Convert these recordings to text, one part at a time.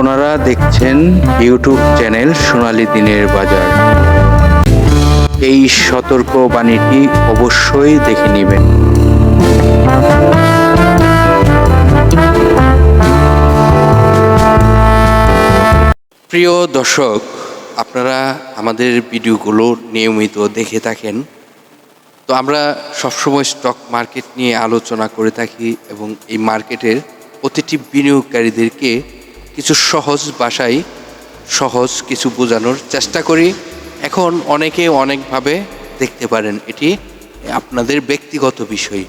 আপনারা দেখছেন YouTube channel সোনালী দিনের বাজার। এই সতর্ক বাণীটি অবশ্যই দেখে নেবেন। প্রিয় দর্শক, আপনারা আমাদের ভিডিওগুলো নিয়মিত দেখে থাকেন। তো আমরা সবসময় স্টক মার্কেট নিয়ে আলোচনা করে থাকি এবং এই মার্কেটের প্রতিটি বিনিয়োগকারীদেরকে কিছু সহজ ভাষায় সহজ কিছু বোঝানোর চেষ্টা করি। এখন অনেকে অনেকভাবে দেখতে পারেন এটি আপনাদের ব্যক্তিগত বিষয়।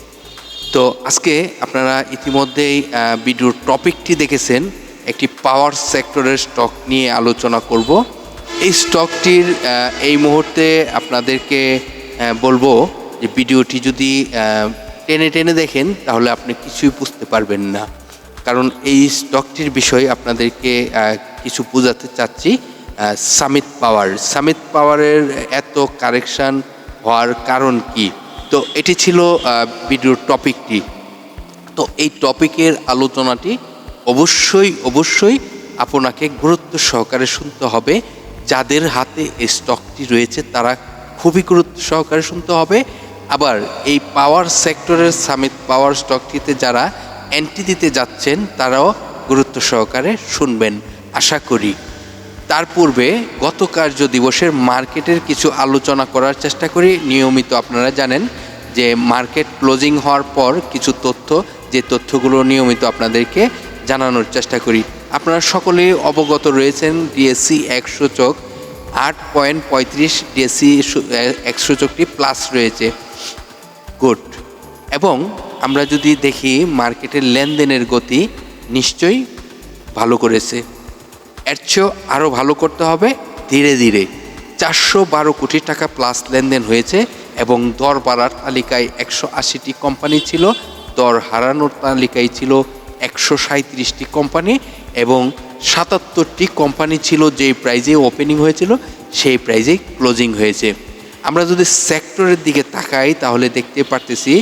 তো আজকে আপনারা ইতিমধ্যেই ভিডিওর টপিকটি দেখেছেন, একটি পাওয়ার সেক্টরের স্টক নিয়ে আলোচনা করব। এই স্টকটির এই মুহূর্তে আপনাদেরকে বলব যে ভিডিওটি যদি টেনে টেনে দেখেন, তাহলে আপনি কিছুই বুঝতে পারবেন না। কারণ এই স্টকটির বিষয়ে আপনাদেরকে কিছু বোঝাতে চাচ্ছি সামিত পাওয়ার সামিত পাওয়ারের এত কারেকশন হওয়ার কারণ কি? তো এটি ছিল ভিডিওর টপিকটি তো এই টপিকের আলোচনাটি অবশ্যই অবশ্যই আপনাকে গুরুত্ব সহকারে শুনতে হবে। যাদের হাতে এই স্টকটি রয়েছে, তারা খুবই গুরুত্ব সহকারে শুনতে হবে। আবার এই পাওয়ার সেক্টরের সামিত পাওয়ার স্টকটিতে যারা অ্যান্টি দিতে যাচ্ছেন, তারাও গুরুত্ব সহকারে শুনবেন, আশা করি। তার পূর্বে গত কার্য দিবসের মার্কেটের কিছু আলোচনা করার চেষ্টা করি, নিয়মিত আপনারা জানেন যে মার্কেট ক্লোজিং হওয়ার পর কিছু তথ্য, যে তথ্যগুলো নিয়মিত আপনাদেরকে জানানোর চেষ্টা করি। আপনারা সকলেই অবগত রয়েছেন, ডিএসসি একশো চোখ, আট পয়েন্ট পঁয়ত্রিশ ডিএসসি একশো চোখটি প্লাস রয়েছে। গুড। এবং আমরা যদি দেখি মার্কেটের লেনদেনের গতি নিশ্চয়ই ভালো করেছে। এর চেয়েও আরও ভালো করতে হবে ধীরে ধীরে। চারশো বারো কোটি টাকা প্লাস লেনদেন হয়েছে এবং দর বাড়ার তালিকায় একশো আশিটি কোম্পানি ছিল, দর হারানোর তালিকায় ছিল একশো সাঁত্রিশটি কোম্পানি এবং সাতাত্তরটি কোম্পানি ছিল যেই প্রাইজে ওপেনিং হয়েছিল, সেই প্রাইজেই ক্লোজিং হয়েছে। আমরা যদি সেক্টরের দিকে তাকাই, তাহলে দেখতে পারতেছি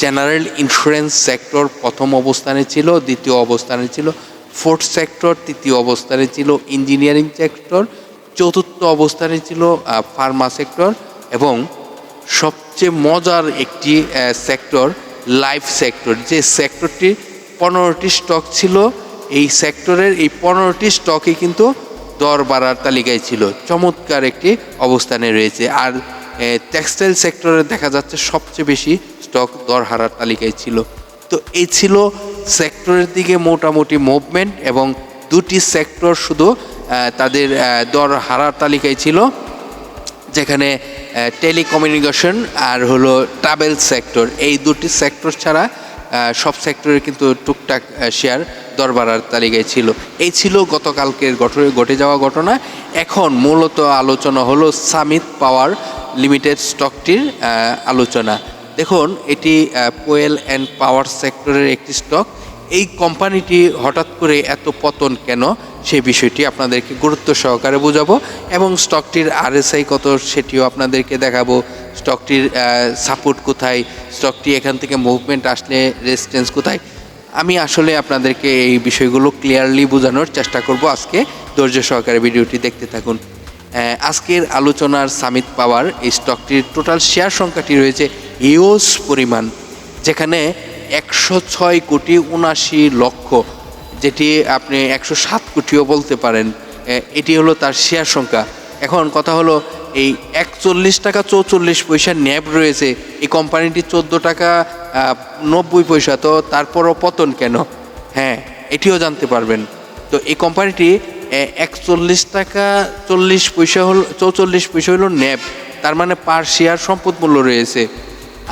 জেনারেল ইন্স্যুরেন্স সেক্টর প্রথম অবস্থানে ছিল, দ্বিতীয় অবস্থানে ছিল ফোর্থ সেক্টর তৃতীয় অবস্থানে ছিল ইঞ্জিনিয়ারিং সেক্টর চতুর্থ অবস্থানে ছিল ফার্মা সেক্টর এবং সবচেয়ে মজার একটি সেক্টর লাইফ সেক্টর যে সেক্টরটি পনেরোটি স্টক ছিল, এই সেক্টরের এই পনেরোটি স্টকই কিন্তু দর বাড়ার তালিকায় ছিল। চমৎকার একটি অবস্থানে রয়েছে। আর টেক্সটাইল সেক্টরে দেখা যাচ্ছে সবচেয়ে বেশি স্টক দর হারার তালিকায় ছিল। তো এই ছিল সেক্টরের দিকে মোটামুটি মুভমেন্ট এবং দুটি সেক্টর শুধু তাদের দর হারার তালিকায় ছিল, যেখানে টেলিকমিউনিকেশন আর হলো ট্রাভেল সেক্টর এই দুটি সেক্টর ছাড়া সব সেক্টরে কিন্তু টুকটাক শেয়ার দর বাড়ার তালিকায় ছিল। এই ছিল গতকালকের ঘটে ঘটে যাওয়া ঘটনা। এখন মূলত আলোচনা হলো সামিত পাওয়ার লিমিটেড স্টকটির আলোচনা। দেখুন, এটি পোয়েল অ্যান্ড পাওয়ার সেক্টরের একটি স্টক এই কোম্পানিটি হঠাৎ করে এত পতন কেন? সেই বিষয়টি আপনাদেরকে গুরুত্ব সহকারে বোঝাবো। এবং স্টকটির আরএসআই কত, সেটিও আপনাদেরকে দেখাবো। স্টকটির সাপোর্ট কোথায়? স্টকটি এখান থেকে মুভমেন্ট আসলে রেজিস্ট্যান্স কোথায়? আমি আসলে আপনাদেরকে এই বিষয়গুলো ক্লিয়ারলি বোঝানোর চেষ্টা করব আজকে। ধৈর্য সহকারে ভিডিওটি দেখতে থাকুন। আজকের আলোচনার সামিত পাওয়ার এই স্টকটির টোটাল শেয়ার সংখ্যাটি রয়েছে হিউজ পরিমাণ, যেখানে একশো ছয় কোটি উনাশি লক্ষ, যেটি আপনি একশো সাত কোটিও বলতে পারেন এটি হলো তার শেয়ার সংখ্যা। এখন কথা হলো এই একচল্লিশ টাকা চৌচল্লিশ পয়সা ন্যাব রয়েছে, এই কোম্পানিটি চোদ্দ টাকা নব্বই পয়সা, তো তারপরও পতন কেন? হ্যাঁ এটিও জানতে পারবেন। তো এই কোম্পানিটি একচল্লিশ টাকা চল্লিশ পয়সা হল, চৌচল্লিশ পয়সা হলো ন্যাব তার মানে পার শেয়ার সম্পদ মূল্য রয়েছে।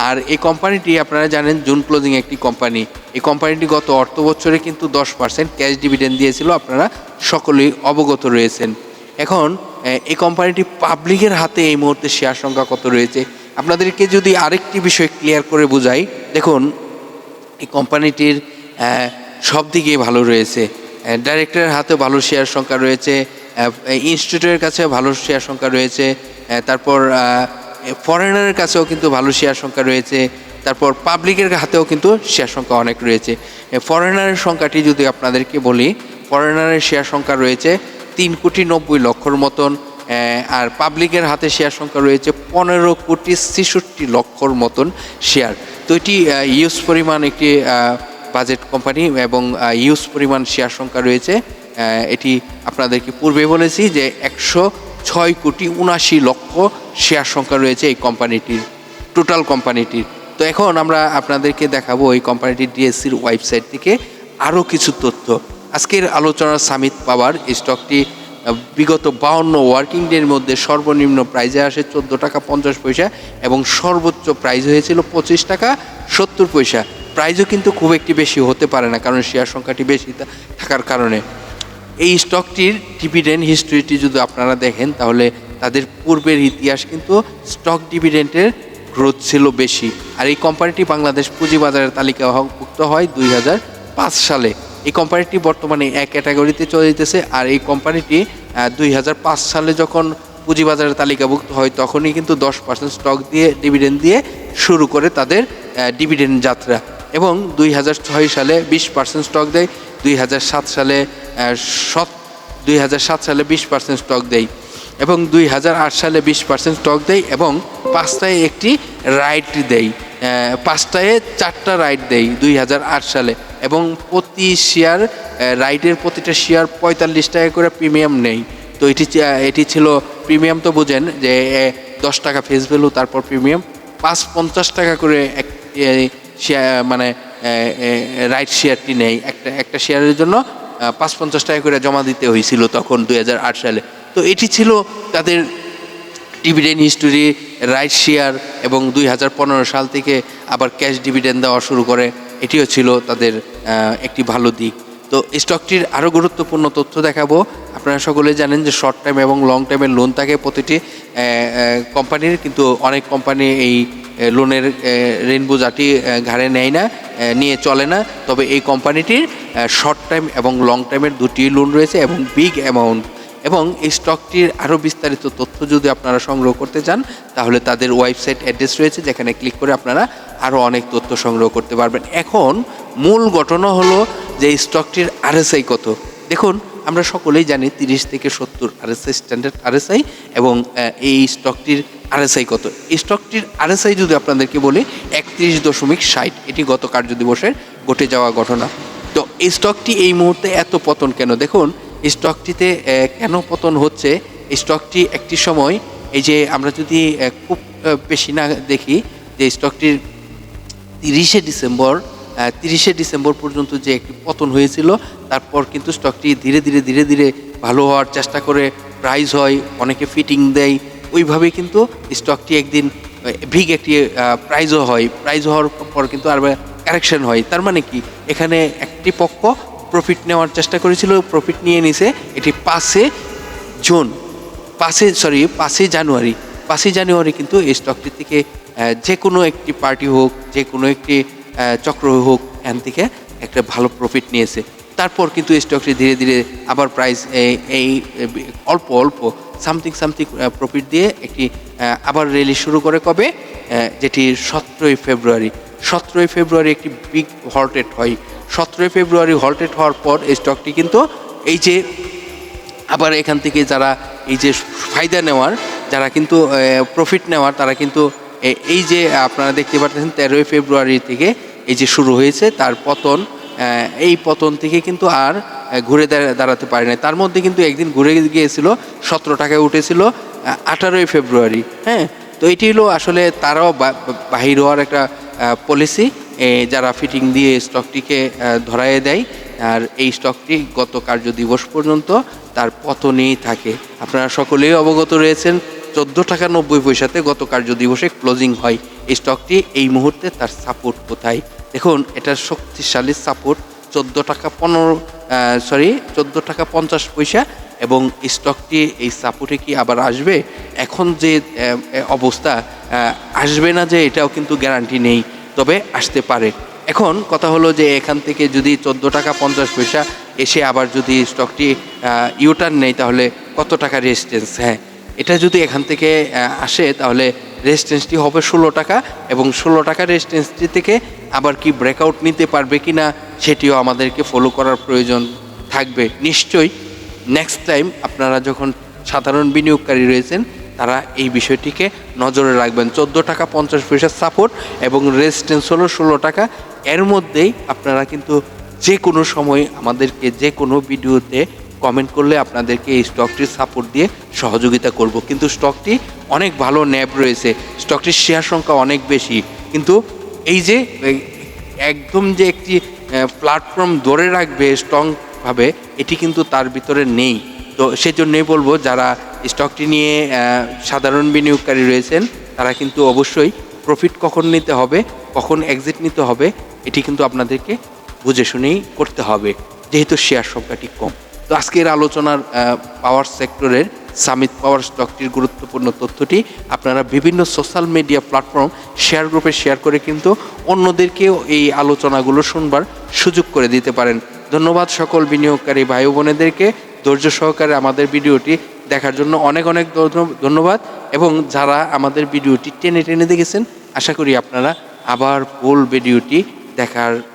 আর এই কোম্পানিটি আপনারা জানেন জুন ক্লোজিং একটি কোম্পানি এই কোম্পানিটি গত অর্থ বছরে কিন্তু দশ পার্সেন্ট ক্যাশ ডিভিডেন্ড দিয়েছিল। আপনারা সকলেই অবগত রয়েছেন। এখন এই কোম্পানিটি পাবলিকের হাতে এই মুহূর্তে শেয়ার সংখ্যা কত রয়েছে? আপনাদেরকে যদি আরেকটি বিষয় ক্লিয়ার করে বোঝাই, দেখুন, এই কোম্পানিটির সব দিকেই ভালো রয়েছে। ডাইরেক্টরের হাতে ভালো শেয়ার সংখ্যা রয়েছে ইনস্টিটিউটের কাছে ভালো শেয়ার সংখ্যা রয়েছে তারপর ফরেনারের কাছেও কিন্তু ভালো শেয়ার সংখ্যা রয়েছে, তারপর পাবলিকের হাতেও কিন্তু শেয়ার সংখ্যা অনেক রয়েছে। ফরেনারের সংখ্যাটি যদি আপনাদেরকে বলি ফরেনারের শেয়ার সংখ্যা রয়েছে তিন কোটি নব্বই লক্ষর মতন আর পাবলিকের হাতে শেয়ার সংখ্যা রয়েছে পনেরো কোটি ছেষট্টি লক্ষর মতন শেয়ার। তো এটি ইউজ পরিমাণ একটি বাজেট কোম্পানি এবং ইউজ পরিমাণ শেয়ার সংখ্যা রয়েছে। এটি আপনাদেরকে পূর্বে বলেছি যে একশো ছয় কোটি উনাশি লক্ষ শেয়ার সংখ্যা রয়েছে এই কোম্পানিটির টোটাল কোম্পানিটির তো এখন আমরা আপনাদেরকে দেখাবো এই কোম্পানিটির ডিএসসির ওয়েবসাইট থেকে আরও কিছু তথ্য। আজকের আলোচনার সামিত পাওয়ার স্টকটি বিগত বাউন্ন ওয়ার্কিং ডের মধ্যে সর্বনিম্ন প্রাইজে আসে চোদ্দ টাকা পঞ্চাশ পয়সা এবং সর্বোচ্চ প্রাইজ হয়েছিল পঁচিশ টাকা সত্তর পয়সা। প্রাইজও কিন্তু খুব একটি বেশি হতে পারে না, কারণ শেয়ার সংখ্যাটি বেশি থাকার কারণে। এই স্টকটির ডিভিডেন্ড হিস্ট্রিটি যদি আপনারা দেখেন, তাহলে তাদের পূর্বের ইতিহাস কিন্তু স্টক ডিভিডেন্টের গ্রোথ ছিল বেশি। আর এই কোম্পানিটি বাংলাদেশ পুঁজিবাজারের তালিকাভুক্ত হয় দুই হাজার পাঁচ সালে। এই কোম্পানিটি বর্তমানে এক ক্যাটাগরিতে চলে যেতেছে, আর এই কোম্পানিটি দুই হাজার পাঁচ সালে যখন পুঁজিবাজারের তালিকাভুক্ত হয়, তখনই কিন্তু দশ পার্সেন্ট স্টক দিয়ে ডিভিডেন্ড দিয়ে শুরু করে তাদের ডিভিডেন্ড যাত্রা। এবং দুই হাজার ছয় সালে বিশ পার্সেন্ট স্টক দেয়, দুই হাজার সাত সালে সৎ, দুই হাজার সাত সালে বিশ পার্সেন্ট স্টক দেয় এবং দুই হাজার আট সালে বিশ পার্সেন্ট স্টক দেয় এবং পাঁচটায় একটি রাইট দেয়। পাঁচটায় চারটা রাইট দেয় দুই হাজার আট সালে এবং প্রতি শেয়ার রাইটের প্রতিটা শেয়ার পঁয়তাল্লিশ টাকা করে প্রিমিয়াম নেই তো এটি এটি ছিল প্রিমিয়াম তো বোঝেন যে দশ টাকা ফেস ভ্যালু তারপর প্রিমিয়াম পাঁচ পঞ্চাশ টাকা করে এক মানে রাইট শেয়ারটি নেই। একটা একটা শেয়ারের জন্য পাঁচ পঞ্চাশ টাকা করে জমা দিতে হয়েছিল তখন দুই হাজার আট সালে। তো এটি ছিল তাদের ডিভিডেন্ড হিস্টোরি রাইট শেয়ার এবং দুই হাজার পনেরো সাল থেকে আবার ক্যাশ ডিভিডেন্ড দেওয়া শুরু করে। এটিও ছিল তাদের একটি ভালো দিক। তো স্টকটির আরও গুরুত্বপূর্ণ তথ্য দেখাবো। আপনারা সকলে জানেন যে শর্ট টাইম এবং লং টাইমের লোন থাকে প্রতিটি কোম্পানির কিন্তু অনেক কোম্পানি এই লোনের রেনবো জাতি ঘাড়ে নেয় না নিয়ে চলে না। তবে এই কোম্পানিটির শর্ট টাইম এবং লং টাইমের দুটি লোন রয়েছে এবং বিগ অ্যামাউন্ট এবং এই স্টকটির আরও বিস্তারিত তথ্য যদি আপনারা সংগ্রহ করতে চান, তাহলে তাদের ওয়েবসাইট অ্যাড্রেস রয়েছে, যেখানে ক্লিক করে আপনারা আরও অনেক তথ্য সংগ্রহ করতে পারবেন। এখন মূল ঘটনা হলো যে স্টকটির আরএসআই কত। দেখুন আমরা সকলেই জানি তিরিশ থেকে সত্তর আরএসআই স্ট্যান্ডার্ড আরএসআই এবং এই স্টকটির আরএসআই কত? এই স্টকটির আরএসআই যদি আপনাদেরকে বলি, একত্রিশ দশমিক ষাট, এটি গত কার্য দিবসের ঘটে যাওয়া ঘটনা। তো এই স্টকটি এই মুহূর্তে এত পতন কেন? দেখুন, এই স্টকটিতে কেন পতন হচ্ছে? এই স্টকটি একটি সময়, এই যে আমরা যদি খুব বেশি না দেখি যে স্টকটির তিরিশে ডিসেম্বর তিরিশে ডিসেম্বর পর্যন্ত যে একটি পতন হয়েছিল, তারপর কিন্তু স্টকটি ধীরে ধীরে ধীরে ধীরে ভালো হওয়ার চেষ্টা করে প্রাইস হয়, অনেকে ফিটিং দেয়। ওইভাবে কিন্তু স্টকটি একদিন ভিগ একটি প্রাইজও হয়। প্রাইজ হওয়ার পর কিন্তু আর কারেকশন হয়। তার মানে কি? এখানে একটি পক্ষ প্রফিট নেওয়ার চেষ্টা করেছিল প্রফিট নিয়ে নিছে এটি পাঁচে জুন পাঁচই সরি পাঁচই জানুয়ারি। পাঁচই জানুয়ারি কিন্তু এই স্টকটি থেকে যে কোনো একটি পার্টি হোক, যে কোনো একটি চক্র হোক এখান থেকে একটা ভালো প্রফিট নিয়েছে। তারপর কিন্তু স্টকটি ধীরে ধীরে আবার প্রাইস এই অল্প অল্প সামথিং সামথিং প্রফিট দিয়ে একটি আবার র্যালি শুরু করে কবে? যেটি সতেরোই ফেব্রুয়ারি। সতেরোই ফেব্রুয়ারি একটি বিগ হল্টেড হয়। সতেরোই ফেব্রুয়ারি হল্টেড হওয়ার পর এই স্টকটি কিন্তু এই যে আবার এখান থেকে যারা এই যে ফায়দা নেওয়ার, যারা কিন্তু প্রফিট নেওয়ার, তারা কিন্তু এই যে আপনারা দেখতে পাচ্ছেন, তেরোই ফেব্রুয়ারি থেকে এই যে শুরু হয়েছে, তার পতন এই পতন থেকে কিন্তু আর ঘুরে দাঁড়া- দাঁড়াতে পারে না তার মধ্যে কিন্তু একদিন ঘুরে গিয়েছিল সতেরো টাকায় উঠেছিল আঠারোই ফেব্রুয়ারি হ্যাঁ? তো এটি হলো আসলে তারাও বাহির হওয়ার একটা পলিসি যারা ফিটিং দিয়ে স্টকটিকে ধরায় দেয়। আর এই স্টকটি গত কার্য দিবস পর্যন্ত তার পতনেই থাকে। আপনারা সকলেই অবগত রয়েছেন চোদ্দ টাকা নব্বই পয়সাতে গত কার্য দিবসে ক্লোজিং হয়। এই স্টকটি এই মুহূর্তে তার সাপোর্ট কোথায়? দেখুন, এটার শক্তিশালী সাপোর্ট চোদ্দ টাকা পনেরো সরি চোদ্দ টাকা পঞ্চাশ পয়সা এবং স্টকটি এই সাপোর্টে কি আবার আসবে? এখন যে অবস্থা আসবে না যে, এটাও কিন্তু গ্যারান্টি নেই, তবে আসতে পারে। এখন কথা হলো যে, এখান থেকে যদি চোদ্দ টাকা পঞ্চাশ পয়সা এসে আবার যদি স্টকটি ইউটার্ন নেই তাহলে কত টাকা রেজিস্ট্যান্স হ্যাঁ এটা যদি এখান থেকে আসে, তাহলে রেজিস্ট্যান্সটি হবে ষোলো টাকা এবং ষোলো টাকা রেজিস্ট্যান্সটি থেকে আবার কি ব্রেকআউট নিতে পারবে কি না সেটিও আমাদেরকে ফলো করার প্রয়োজন থাকবে নিশ্চয়ই। নেক্সট টাইম আপনারা যখন সাধারণ বিনিয়োগকারী রয়েছেন, তারা এই বিষয়টিকে নজরে রাখবেন। চোদ্দ টাকা পঞ্চাশ পয়সার সাপোর্ট এবং রেজিস্ট্যান্স হলো ষোলো টাকা। এর মধ্যেই আপনারা কিন্তু যে কোনো সময় আমাদেরকে যে কোনো ভিডিওতে কমেন্ট করলে আপনাদেরকে এই স্টকটির সাপোর্ট দিয়ে সহযোগিতা করব। কিন্তু স্টকটি অনেক ভালো ন্যাব রয়েছে। স্টকটির শেয়ার সংখ্যা অনেক বেশি। কিন্তু এই যে একদম যে একটি প্ল্যাটফর্ম ধরে রাখবে স্ট্রংভাবে এটি কিন্তু তার ভিতরে নেই। তো সেজন্যই বলব, যারা স্টকটি নিয়ে সাধারণ বিনিয়োগকারী রয়েছেন, তারা কিন্তু অবশ্যই প্রফিট কখন নিতে হবে, কখন এক্সিট নিতে হবে, এটি কিন্তু আপনাদেরকে বুঝে শুনেই করতে হবে, যেহেতু শেয়ার সংখ্যাটি কম। তো আজকের আলোচনার পাওয়ার সেক্টরের সামিট পাওয়ার স্টকটির গুরুত্বপূর্ণ তথ্যটি আপনারা বিভিন্ন সোশ্যাল মিডিয়া প্ল্যাটফর্ম শেয়ার গ্রুপে শেয়ার করে কিন্তু অন্যদেরকেও এই আলোচনাগুলো শুনবার সুযোগ করে দিতে পারেন। ধন্যবাদ সকল বিনিয়োগকারী ভাই বোনেদেরকে। ধৈর্য সহকারে আমাদের ভিডিওটি দেখার জন্য অনেক অনেক ধন্য- ধন্যবাদ। এবং যারা আমাদের ভিডিওটি টেনে টেনে দেখেছেন, আশা করি আপনারা আবার ফুল ভিডিওটি দেখার